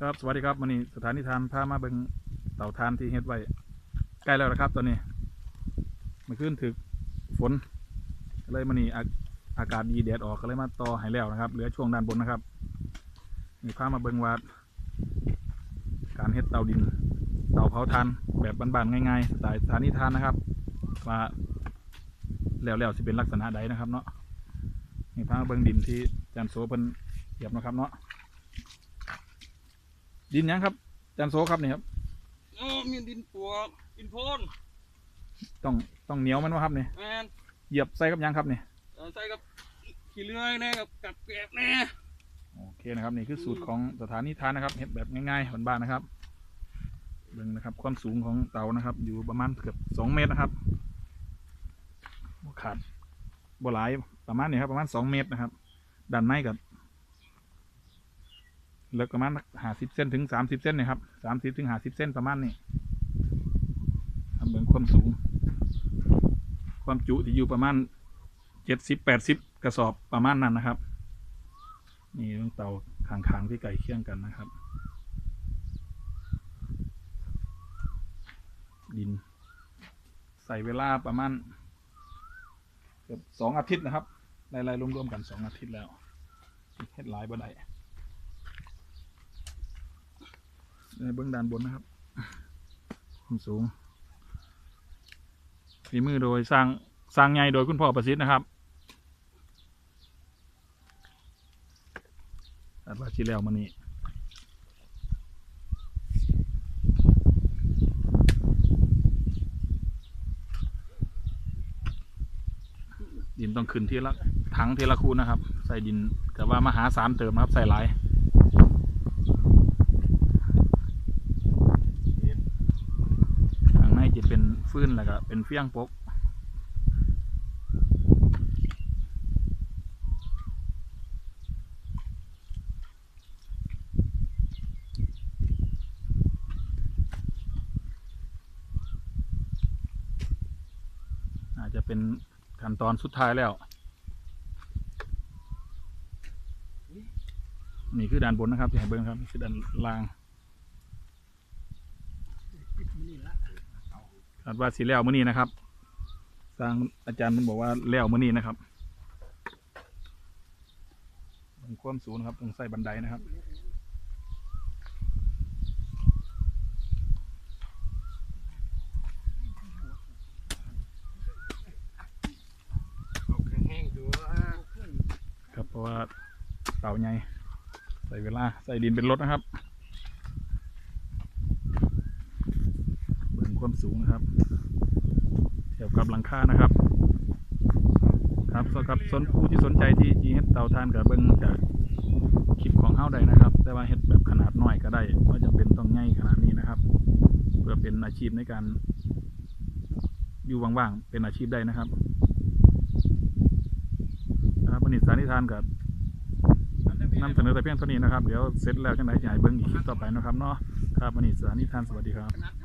ครับสวัสดีครับวันนี้สถานีทานพามาเบิงเต่าทานที่เฮ็ดไว้ใกล้แล้วนะครับ ตอนนี้เมันขึ้นถึกฝนก็เลยมันนี่อากาศดีแดดออกก็เลยมาต่อให้แล้วนะครับ เหลือช่วงด้านบนนะครับนี่พามาเบิงว่าการเฮ็ดเตาดิน เตาเผาทานแบบบ้านๆง่ายๆสไตล์สถานีทานนะครับว่าแล้วๆสิเป็นลักษณะใดนะครับ เนาะนี่พามาเบิงดินที่จารย์โสเพิ่นเหยียบนะครับเนาะ ดินหยังครับอาจารย์โซครับนี่ครับเออมีดินปวกดินโพนต้องต้องเหนียวมันวะครับนี่แมนเหยียบใส่กับหยังครับนี่เออใส่กับขี้เลื่อยแน่กับกับแกบแน่โอเคนะครับนี่คือสูตรของสถานีทานนะครับเห็ดแบบง่ายๆบ้านๆนะครับเบิ่งนะครับ ความสูงของเตานะครับ อยู่ประมาณเกือบสองเมตรนะครับบ่ขาดบ่หลายประมาณนี้ครับประมาณสองเมตรนะครับด้านในกับ เลิกประมาณห้าสิบเซนถึงสามสิบเซนนะครับสามสิบถึงห้าสิบเซนประมาณนี้ทำเบิ่งความสูง ความจุที่อยู่ประมาณเจ็ดสิบแปดสิบกระสอบประมาณนั้นนะครับ นี่ต้องเตาขางๆที่ไก่เคี่ยงกันนะครับ ดิน ใส่เวลาประมาณเกือบสองอาทิตย์นะครับไล่ๆรวมๆกันสองอาทิตย์แล้วเฮ็ดหลายบ่ได้ ในเบื้องด้านบนนะครับความสูงฝีมือโดยสร้างสร้างใหญ่โดยคุณพ่อประสิทธิ์นะครับอัดว่าชีแล้วมันนี่ดินต้องขึ้นทีละถังทีละคูนะครับ ใส่ดินกับว่ามหาศาลเติมนะครับ ใส่หลายข้างในจะเป็น ฟืนแล้วก็เป็นเฟี้ยงปกอาจจะเป็นขั้นตอนสุดท้ายแล้ว นี่คือด้านบนนะครับที่ให้เบิ้งครับนี่คือด้านล่าง นี่ละ คาดว่าสีแล้วมื้อนี้นะครับทางอาจารย์มันบอกว่าแล้วมื้อนี้นะครับเบิ่งความสูงนะครับต้องใส่บันไดนะครับเอาเครื่องแห้งดูว่าครับเพราะว่าเต่าใหญ่ใส่เวลาใส่ดินเป็นรถนะครับเบิ่ง ความสูงนะครับเทียบกับหลังคานะครับ ครับสำหรับสนผู้ที่สนใจที่จีเฮ็ดเตาทานกับเบิ่งจากคลิปของเฮาได้นะครับ แต่ว่าเฮ็ดแบบขนาดน้อยก็ได้ไม่จำเป็นต้องใหญ่ขนาดนี้นะครับ เพื่อเป็นอาชีพในการ อยู่ว่างๆเป็นอาชีพได้นะครับครับวันนี้สานิทานกับนำเสนอแต่เพียงเท่านี้นะครับ เดี๋ยวเสร็จแล้วจังไหนจะให้เบิ้งอีกคลิปต่อไปนะครับเนาะครับวันนี้สานีทานสวัสดีครับ